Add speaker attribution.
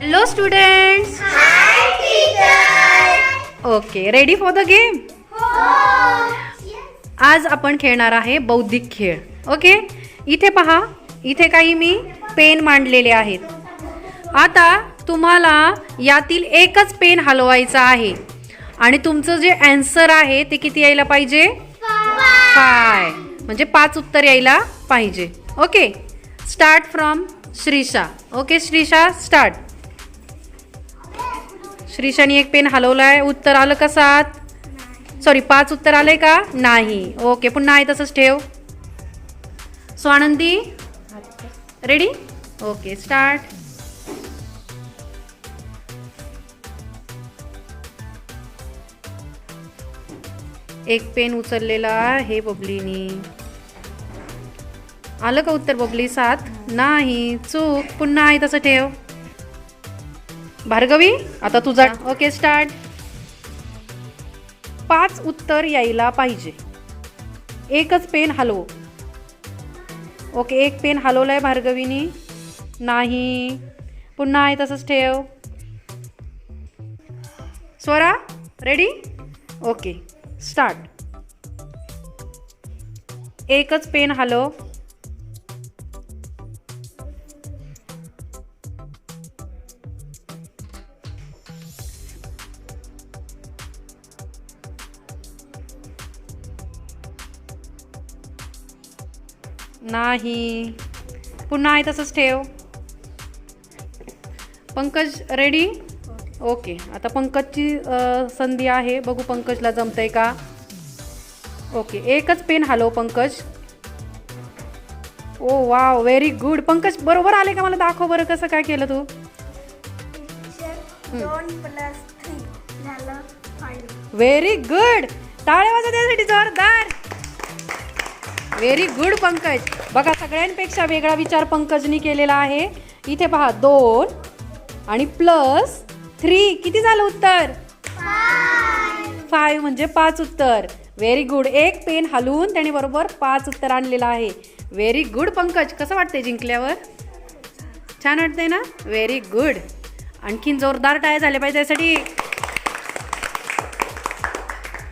Speaker 1: Hello students okay ready for the game आज आपण खेळणार आहे बौद्धिक खेळ. ओके इथे पहा. इथे काही मी पेन मांडलेले आहेत. आता तुम्हाला यातील एकच पेन हलवायचा आहे. आणि तुमचं जे अँसर आहे ते किती यायला पाहिजे? फाय म्हणजे पाच उत्तर यायला पाहिजे. Okay start from Shreesha okay Shreesha start श्रीषाने एक पेन हलवलाय उत्तर आलं का सात सॉरी पाच उत्तर आलंय का नाही ओके पुन्हा आहे तसंच ठेव स्वानंदी रेडी ओके स्टार्ट एक पेन उचललेला आहे बबलीनी आलं का उत्तर बबली? सात. नाही चूक. पुन्हा आहे तसं ठेव. भार्गवी आता तुझा ओके स्टार्ट. पाच उत्तर यायला पाहिजे. एकच पेन हलव. ओके एक पेन हलवलाय भार्गवीनी. नाही. पुन्हा आहे तसंच ठेव. स्वरा रेडी ओके स्टार्ट एकच पेन हलव. नाही. पुन्हा आहे तसंच ठेव. पंकज रेडी ओके आता पंकजची संधी आहे. बघू पंकजला जमतंय का? ओके एकच pen हलव Pankaj. Oh wow very good Pankaj बरोबर आले का? मला दाखव बरं कसं काय केलं तू. व्हेरी गुड टाळ्या वाजवा त्यासाठी जोरदार. Very good Pankaj. बघा सगळ्यांपेक्षा वेगळा विचार पंकजनी केलेला आहे. इथे पहा दोन आणि प्लस थ्री किती झालं उत्तर? फाईव्ह म्हणजे पाच उत्तर. व्हेरी गुड एक पेन हलवून त्याने बरोबर पाच उत्तर आणलेलं आहे. Very good Pankaj. कसं वाटतंय जिंकल्यावर? छान वाटतंय ना? व्हेरी गुड आणखीन जोरदार टाय झाले पाहिजे त्यासाठी.